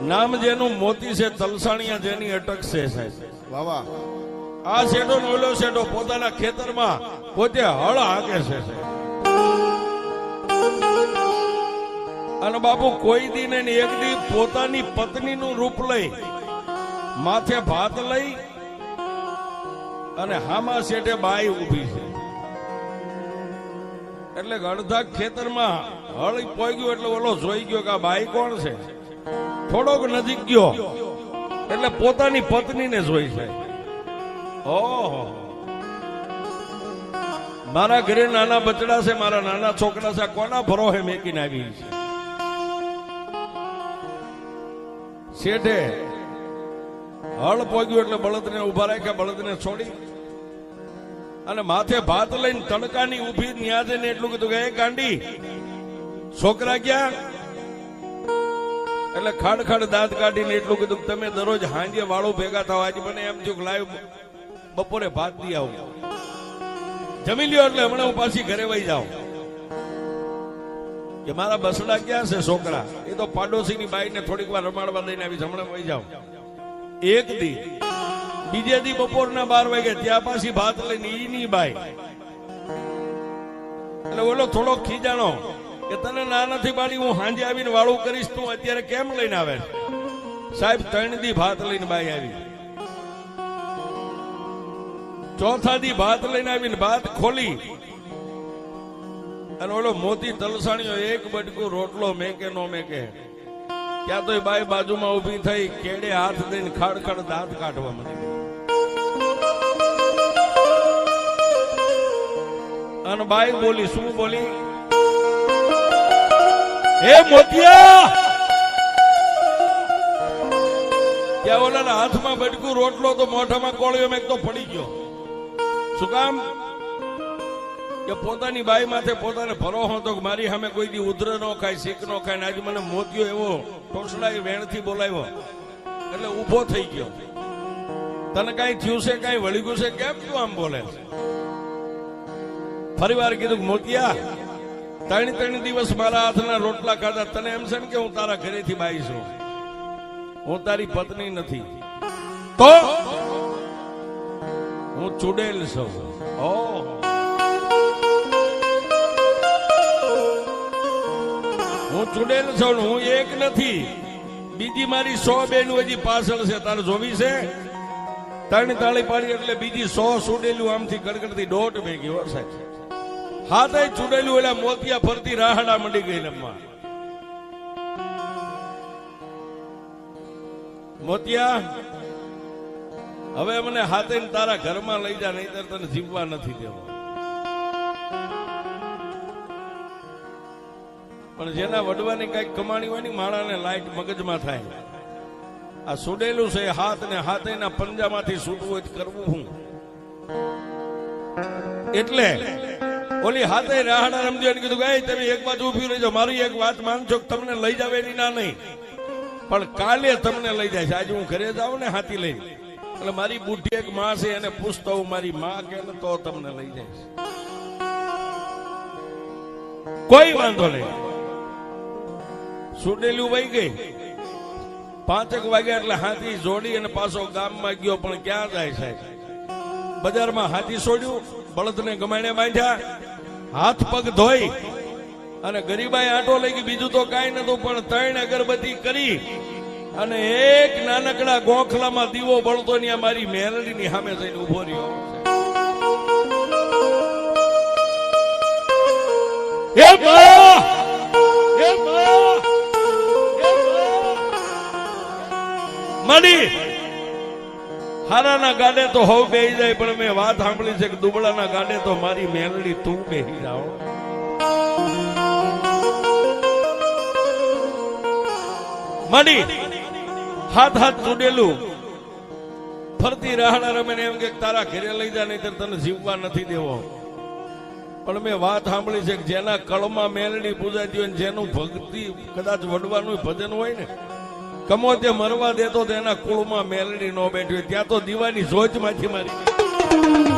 નામ જેનું મોતી છે તલસાણિયા જેની અટક છે સાહેબ. વાહ આ શેઠો ઓલો શેઠો પોતાના ખેતરમાં પોતે હળ હાકે છે અને બાપુ કોઈ દીને એક દી પોતાની પત્નીનું રૂપ લઈ માથે ભાત લઈ અને હામા શેઠે બાઈ ઊભી છે. એટલે અડધા ખેતરમાં હળ પોઈ ગયો એટલે ઓલો જોઈ ગયો કે આ બાઈ કોણ છે? થોડોક નજીક ગયો. એટલે પોતાની પત્નીને જોઈ છે. ઓહો. મારા ઘરે નાના બચડા છે, મારા નાના છોકરા છે કોના ભરોહે મેકીને આવી છે? શેઠે હળ પોગ્યું એટલે બળદને ઊભા રાખ્યા, બળદને છોડી અને માથે ભાત લઈને તડકાની ઊભી ન્યાજે ને એટલું કીધું કે ગાંડી, છોકરા ક્યાં? એટલે ખાડ ખાડ દાંત કાઢીને એટલું કીધું તમે દરરોજ હાંજે વાળો ભેગા થાવ. આજે મને એમ થયું લાવ બપોરે ભાત દી આવું. જમી લ્યો એટલે હમણાં હું પાછી ઘરે વહી જાઉં. કે મારા બસડા ક્યાં છે છોકરા? એ તો પાડોશીની બાઈને થોડીક વાર રમાડવા દઈને આવી હમણાં વહી જાઉં. એક દી. બીજે દી બપોરના બાર વાગે ત્યાં પાછી ભાત લઈને ઈની બાઈ. એટલે ઓલો થોડો ખીજાણો. કે તને ના નથી પાડી હું હાંજે આવીને વાળું કરીશ, તું અત્યારે કેમ લઈને આવે? સાહેબ, ત્રણ દી ભાત લઈને બાઈ આવી. ચોથા દી ભાત લઈને આવીને ભાત ખોલી. અને ઓલો મોતી તલસાણીઓ એક બટકું રોટલો મેકે, નો મેકે. ત્યાં તો એ બાઈ બાજુમાં ઊભી થઈ, કેડે હાથ દઈને ખાડ ખડ દાંત કાઢવા માંડી. અને બાઈ બોલી, શું બોલી? હે મોતિયા! ત્યાં ઓલાના હાથમાં બટકું, રોટલો તો મોઢામાં કોળ્યો મેં તો પડી ગયો. શું કામ? કે પોતાની બાઈ માથે પોતાને ભરોસો હતો કે મારી સામે કોઈ દી ઉધર નો ખાય, શીખ નો ખાય, ને આજે મને મોતિયો એવો ટોસડાઈ વેણથી બોલાવ્યો. એટલે ઊભો થઈ ગયો. તને કઈ થયું છે, કઈ વળી ગયું છે? કેમ તું આમ બોલે? ફરી વાર કીધું મોતિયા ત્રણ ત્રણ દિવસ મારા હાથના રોટલા ખાધા. તને એમ છે ને કે હું તારા ઘરેથી બાઈ છું. હું તારી પત્ની નથી. તો? હું ચુડેલ છું. ઓ. હું ચુડેલ છું હું એક નથી. બીજી મારી સો બેનું હજી પાછળ છે, તારે જોવી છે? ત્રણ તાળી પાડી એટલે બીજી સો સુડેલું આમથી ગડગડતી દોઢ ભેગી, હો સાહેબ. હાથે ચુડેલું એટલે મોતિયા ફરતી રાહડા મંડી ગઈ રમવા મોતિયા, હવે મને હાથે તારા ઘરમાં લઈ જા, નહીતર તને જીવવા નથી દેવા. પણ જેના વડવાની કંઈક કમાણી હોય ને માળાને લાઈટ મગજમાં થાય. આ સુડેલું છે હાથ ને હાથેના પંજામાંથી છૂટવું કરવું હું? એટલે ઓલી હાથે રાહડા રમજો એને કીધું ગાય તમે એક બાજુ ઊભી રહેજો. મારી એક વાત માનજો તમને લઈ જાવ એની ના નહીં. પણ કાલે તમને લઈ જાય છે. આજે હું ઘરે જાઉં ને હાથી લઈને. એટલે મારી બુઢી એક માં છે, એને પૂછતો હું મારી માં કે તો તમને લઈ જાય કોઈ વાંધો નહીં. સુડેલું વહી ગઈ. પાંચેક વાગ્યા એટલે હાથી જોડી અને પાછો ગામમાં ગયો, પણ ક્યાં જાય સાહેબ? બજારમાં હાથી છોડ્યું, બળદને ગમાણે બાંધ્યા. હાથ પગ ધોઈ અને ગરીબાઈ આટો લઈ ગઈ બીજું તો કાંઈ નતું પણ ત્રણ અગરબત્તી કરી અને એક નાનકડા ગોખલામાં દીવો બળતો ને મારી મેલડીની સામે જઈને ઊભો રહ્યો હે બા! હે બા! મળી હારાના ગાડે તો હવ બે જાય, પણ મેં વાત સાંભળી છે કે દુબળાના ગાડે તો મારી મેલડી તું બે જાઓ. મળી હાથ હાથ તૂટેલું ફરતી રાહણા રમે ને એમ કે તારા ઘેરે લઈ જા નહીં તને જીવવા નથી દેવો. પણ મેં વાત સાંભળી છે કે જેના કળમાં મેલડી પૂજાતી હોય ને જેનું ભક્તિ કદાચ વડવાનું ભજન હોય ને કમો તે મરવા દેતો તો એના કુળમાં મેલડી ન બેઠી ત્યાં તો દીવાની જોજમાંથી મારી.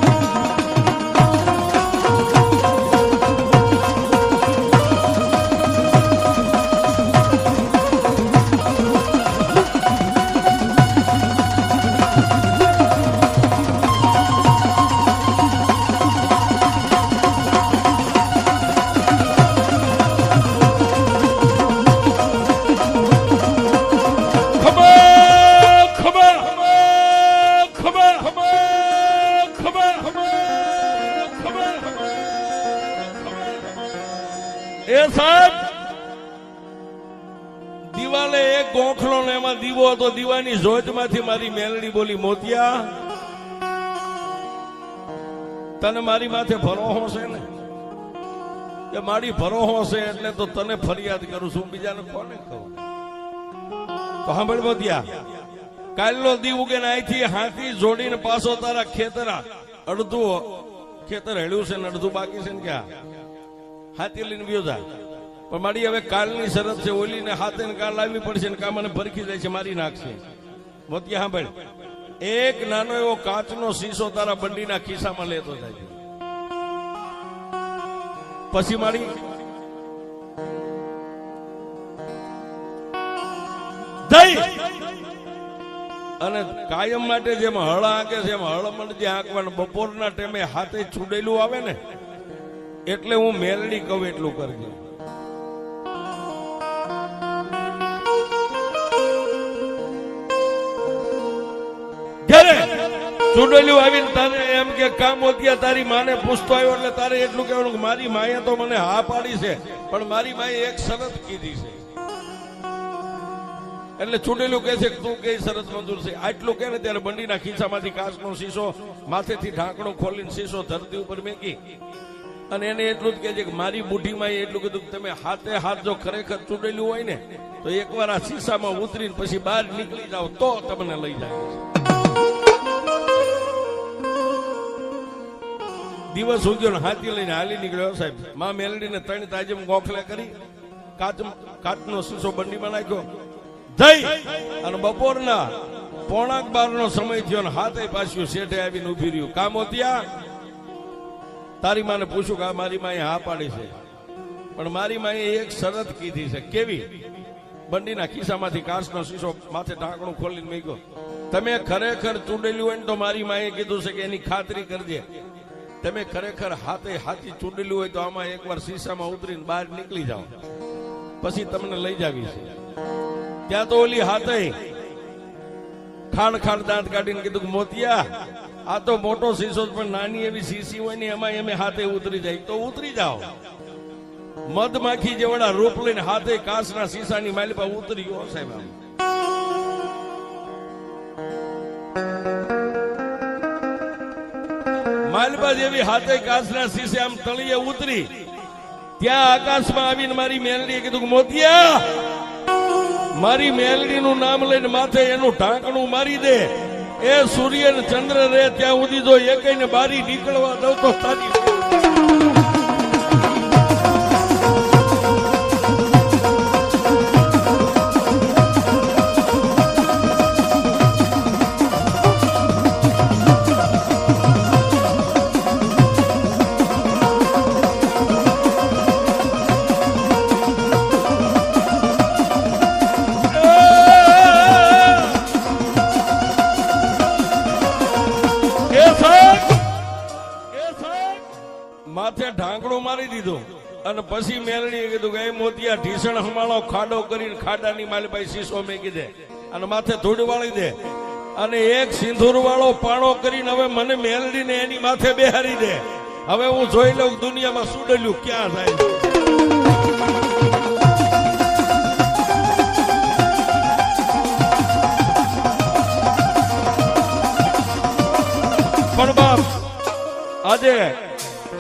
દીવાની મારી મેલડી બોલી, મોતિયા, તને મારી માથે ભરોહો છે ને? કે મારી ભરોહો છે એટલે તો તને ફરિયાદ કરું છું. બીજાને કોને કહું? તો સાંભળ મોતિયા, કાલનો દી ઉગે ને અહીંથી હાથી જોડીને પાછો તારા ખેતરા, અડધું ખેતર હેળ્યું છે ને અડધું બાકી છે ને ક્યાં? હાથી લઈને ગયો જા પણ મારી હવે કાલની શરત છે, ઓલીને હાથે કાલ લાવવી પડશે ને કામ મને ભરખી જાય છે, મારી નાખશે. મોતિયા સાંભળ. એક નાનો એવો કાચનો શીશો તારા બંડીના ખિસ્સામાં લેતો જાય પછી મારી અને કાયમ માટે જેમ હળ આંકે છે એમ હળમણ જે આંકવાનું. બપોરના ટાઈમે હાથે છુડેલું આવે ને, એટલે હું મેલડી કહું એટલું કરજો. ચૂંટણીઓ આવીને તારે એમ કે કામ વધ્યા તારી માને પૂછતો આવ્યો એટલે તારે એટલું કહેવાનું કે મારી માએ તો મને હા પાડી છે, પણ મારી માએ એક શરત કીધી છે. એટલે ચૂંટેલું કહે છે કે તું કઈ શરત મંજૂર છે? આટલું કે ને ત્યારે બંડીના ખીસામાંથી કાચનો શીશો, માથેથી ઢાંકણું ખોલીને શીશો ધરતી ઉપર મેકી. અને એને એટલું જ કહે છે કે મારી બુઢીમાં એટલું કીધું કે તમે હાથે હાથ જો ખરેખર ચૂંટેલું હોય ને, તો એકવાર આ શીશામાં ઉતરીને પછી બહાર નીકળી જાઓ, તો તમને લઈ જાય દિવસ ઉગ્યો ને હાથી લઈને હાલી નીકળ્યો સાહેબ. માં મેલડીને ત્રણ તાજમ ગોખલે કરી, કાચ કાચનો શીશો બંડીમાં નાખ્યો. જઈ અને બપોરના પોણાક બાર નો સમય થયો ને હાથે પાછું શેઠે આવીને ઊભી રહ્યું. કામોતિયા તારી માને પૂછ્યું કે મારી માએ હા પાડી છે. પણ મારી માએ એક શરત કીધી છે. કેવી? બંડીના ખિસ્સામાંથી કાચનો શીશો માથે ઢાંકણું ખોલીને મૂક્યો. તમે ખરેખર ચૂંડેલું હોય ને તો મારી માએ કીધું છે કે એની ખાતરી કરજે. તમે ખરેખર હાથે હાથી ચૂંટેલું હોય તો આમાં એકવાર શીશામાં ઉતરીને બહાર નીકળી જાઓ. પછી તમને લઈ જાવી છે. ત્યાં તો ઓલી હાથે ખાણ ખાણ દાંત કાઢીને કીધું મોતિયા, આ તો મોટો શીશો પણ નાની એવી શીશી હોય ને એમાં એમ હાથે ઉતરી જાય. તો ઉતરી જાઓ. મધમાખી જેવડા રૂપ લઈને હાથે કાચના શીશાની માલિપા ઉતરી ગયો સાહેબ માલબા જેવી હાથે કાચના શીશે આમ તળીએ ઉતરી. ત્યાં આકાશમાં આવીને મારી મેલડીએ કીધું મોતિયા, મારી મેલડીનું નામ લઈને માથે એનું ઢાંકણું મારી દે. એ સૂર્ય ને ચંદ્ર રે ત્યાં સુધી જો એક ને બારી નીકળવા દઉં તો તારી મારી દીધો. અને પછી મેલડીએ કીધું કે, એ મોતિયા, ઢીસણ હમાળો, ખાડો કરીને ખાડાની માલભાઈ શીશો મેકી દે અને માથે ધૂળ વાળી દે. અને એક સિંદૂર વાળો પાણો કરીને હવે મને મેલડીને એની માથે બેહારી દે. હવે હું જોઈ લઉં દુનિયામાં સુડેલું ક્યાં થાય પણ બાપ, આજે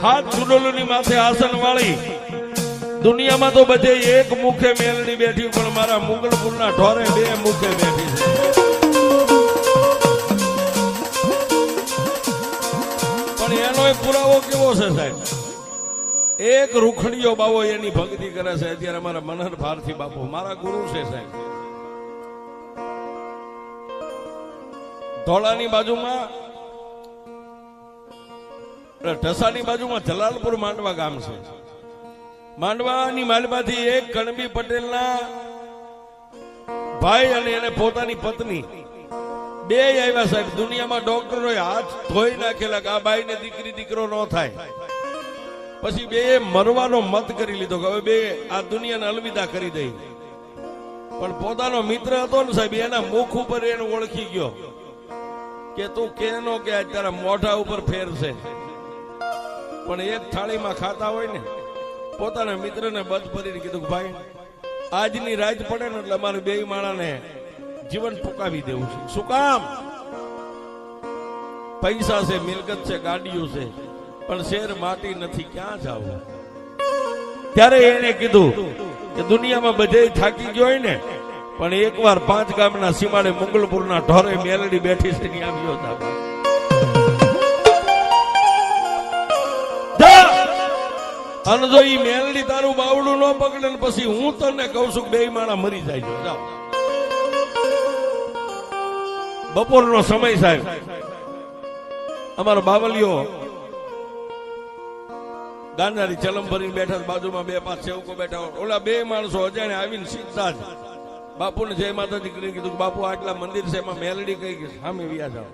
હાથ ચુડોલુની માથે આસન વાળી. દુનિયામાં તો બધે એક મુખે મેલડી બેઠી, પણ મારા મુગલપુરના ઢોરે બે મુખે બેઠી છે. પણ એનો એક પુરાવો કેવો છે સાહેબ? એક રૂખડીયો બાવો એની ભક્તિ કરે છે. અત્યારે મારા મનહર ભારતી બાપુ, મારા ગુરુ છે સાહેબ. ધોળાની બાજુમાં ઢસાની બાજુમાં જલાલપુર માંડવા ગામ છે. માંડવાની માલમાંથી એક કણબી પટેલના ભાઈ અને એને પોતાની પત્ની. બે આવ્યા સાહેબ, દુનિયામાં ડોક્ટરો હાથ ધોઈ નાખેલા કે આ બાઈને દીકરી, દીકરો ન થાય. પછી બે મરવાનો મત કરી લીધો કે હવે બે આ દુનિયાને અલવિદા કરી દઈ. પણ પોતાનો મિત્ર હતો ને સાહેબ, એના મુખ ઉપર એને ઓળખી ગયો કે તું કે આ તારા મોઢા ઉપર ફેર છે પણ એક થાળીમાં ખાતા હોય ને, પોતાના મિત્રને બધ ભરીને કીધું કે ભાઈ, આજની રાત પડે ને એટલે અમારે બે માણાને જીવન ટૂંકાવી દેવું છે. શું કામ? પૈસા છે, મિલકત છે, ગાડીઓ છે, પણ શેર માટી નથી, ક્યાં જવું? ત્યારે એને કીધું કે દુનિયામાં બધે થાકી ગયો હોય ને, પણ એકવાર પાંચ ગામના સીમાડે મંગલપુરના ઢોરે મેલડી બેઠી છે ત્યાં આવ્યો હતા અને જો ઈ મેલડી તારું બાવડું ન પકડે ને પછી હું તને કહું છું બે માણા મરી જાય. જાઓ બપોરનો સમય સાહેબ અમારો બાવલિયો ગાંધારી ચલમ ભરીને બેઠા બાજુમાં બે પાંચ સેવકો બેઠા હોય. ઓલા બે માણસો અજાણે આવીને સીધા જ બાપુને જય માતાજી કરીને કીધું બાપુ આટલા મંદિર છે, એમાં મેલડી કઈ સામે વ્યા જાઓ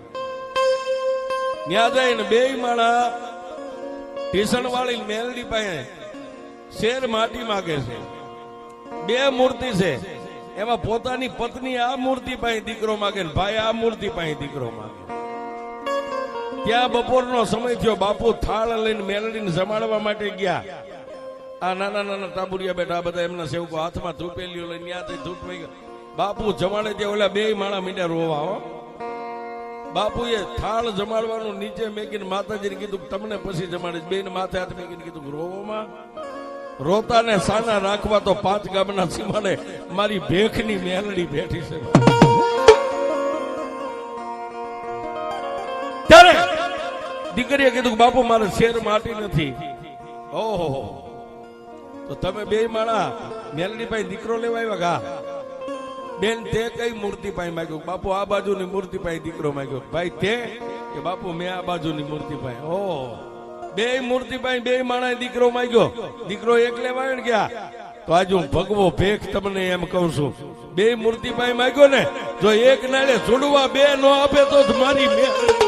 ત્યાં જાય ને બે માણા ટીસણ વાળી મેલડી પાસે શેર માટી માગે છે. બે મૂર્તિ છે. એમાં પોતાની પત્ની આ મૂર્તિ પાસે દીકરો માગે ને ભાઈ આ મૂર્તિ પાસે દીકરો માગે. ત્યાં બપોરનો સમય થયો. બાપુ થાળ લઈને મેલડીને જમાડવા માટે ગયા. આ નાના નાના તાબુરિયા બેઠા બધા એમના સેવકો હાથમાં ધૂપેલીઓ લઈને ત્યાંથી ધૂપ. બાપુ જમાડે ત્યાં ઓલા બે માળા મીંડા રોવા, હો. બાપુએ થાળ જમાડવાનું નીચે મેકીને માતાજીને કીધું તમને પછી જમાડીશ. બેન માથે હાથ મેકીને કીધું રોવામાં રોતાને સાના રાખવા તો પાંચ ગામના સીમાડે મારી ભેખની મેલડી બેઠી છે. ત્યારે દીકરીએ કીધું બાપુ, મારે શેર માટી નથી. ઓહો. તો તમે બે માણા મેલડી ભાઈ દીકરો લેવા આવ્યા કા? બેન, તે કઈ મૂર્તિ પાસે માંગ્યું? બાપુ, આ બાજુની મૂર્તિ પાસે દીકરો માંગ્યો. ભાઈ, તે? કે બાપુ, મેં આ બાજુની મૂર્તિ પાસે ઓ. બે મૂર્તિ પાસે બે માણા દીકરો માંગ્યો. દીકરો એકલે લેવા ગયા. તો આજે હું ભગવો ભેખ તમને એમ કહું છું. બે મૂર્તિ પાસે માંગ્યો ને, જો એક નાળે છોડવા બે નો આપે તો જ મારી મેં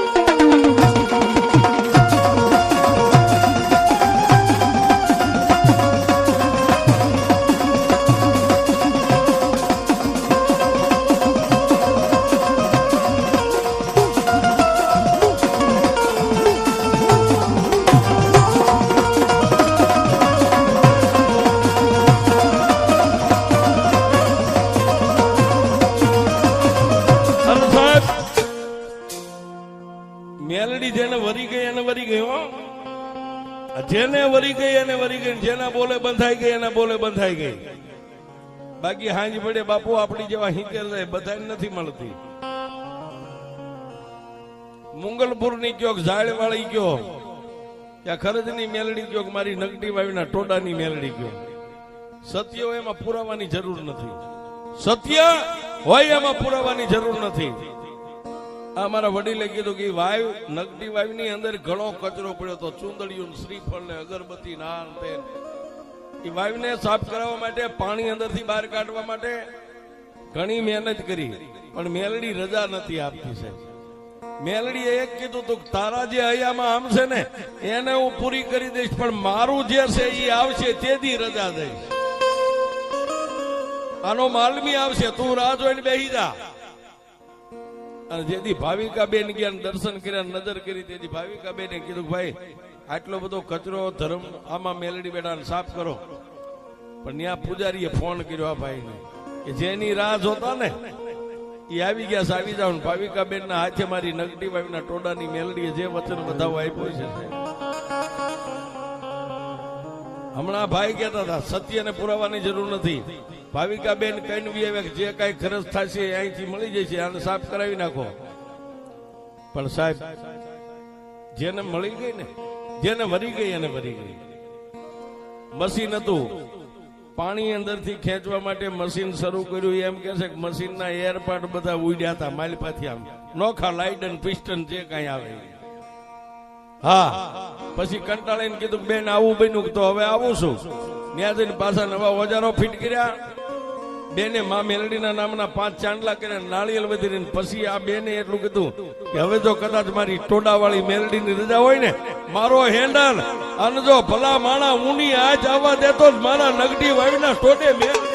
વરી ગઈ જેના બોલે બંધાઈ ગઈ, એના બોલે બંધાઈ ગઈ. બાકી હાંજ પડે બાપુ આપણી જેવા હિંકેર રહે બધા નથી મળતી. મુંગલપુરની કયો ઝાડ વાળી કયો ત્યાં ખરજની મેલડી કયો મારી નગટી વાવીના ટોડાની મેલડી કયો સત્ય એમાં પુરાવાની જરૂર નથી. સત્ય હોય એમાં પુરાવાની જરૂર નથી. આ મારા વડીલે કીધું કે વાયુ નગટી વાયુની અંદર ઘણો કચરો પડ્યો તો ચુંદડીયું શ્રીફળ ને અગરબત્તી ના ને તે એ વાયુને સાફ કરાવવા માટે, પાણી અંદરથી બહાર કાઢવા માટે ઘણી મહેનત કરી, પણ મેલડી રજા નથી આપતી છે મેલડી એક કીધું તું તારા જે હૈયામાં આમ છે ને, એને હું પૂરી કરી દઈશ, પણ મારું જે છે એ આવશે તેથી રજા દઈશ. આનો માલમી આવશે, તું રાહ જોઈને બેહી જા. અને જેથી ભાવિકા બેન ગયા દર્શન કર્યા નજર કરી, તેથી ભાવિકા બેને કીધું ભાઈ, આટલો બધો કચરો, ધર્મ, આમાં મેલડી બેઠા સાફ કરો પણ ત્યાં પૂજારીએ ફોન કર્યો આ ભાઈને કે જેની રાહ જોતા ને એ આવી ગયા આવી જાવ ભાવિકાબેન ના હાથે મારી નગટી વાવીના ટોડાની મેલડીએ જે વચન વધાવો આપ્યો છે. હમણાં ભાઈ કહેતા હતા, સત્યને પુરાવાની જરૂર નથી. ભાવિકા બેન કઈ આવે જે કઈ ખર્ચ થશે અહીંથી મળી જશે, આને સાફ કરાવી નાખો. પણ સાહેબ, જેને મળી ગઈ ને, જેને વરી ગઈ, એને વરી ગઈ. મશીન હતું. પાણી અંદરથી ખેંચવા માટે મશીન શરૂ કર્યું. એમ કે છે કે મશીનના એર પાર્ટ બધા ઉડ્યા હતા, માલપાથી આમ. નોખા લાઇટ અને પિસ્ટન જે કઈ આવે. હા. પછી કંટાળીને કીધું બેન, આવું બન્યું તો હવે આવું છું ત્યાં જઈને પાછા નવા ઓજારો ફિટ કર્યા. બેને મા મેલડીના નામના પાંચ ચાંદલા કર્યા, નાળિયેર વધીને પછી આ બેને એટલું કીધું કે હવે જો કદાચ મારી ટોડાવાળી મેલડીની રજા હોય ને, મારો હેન્ડલ અને જો ભલા માણા ઊની આજ આવવા દેતો જ મારા નગડી વાવીના ટોડે મેલડી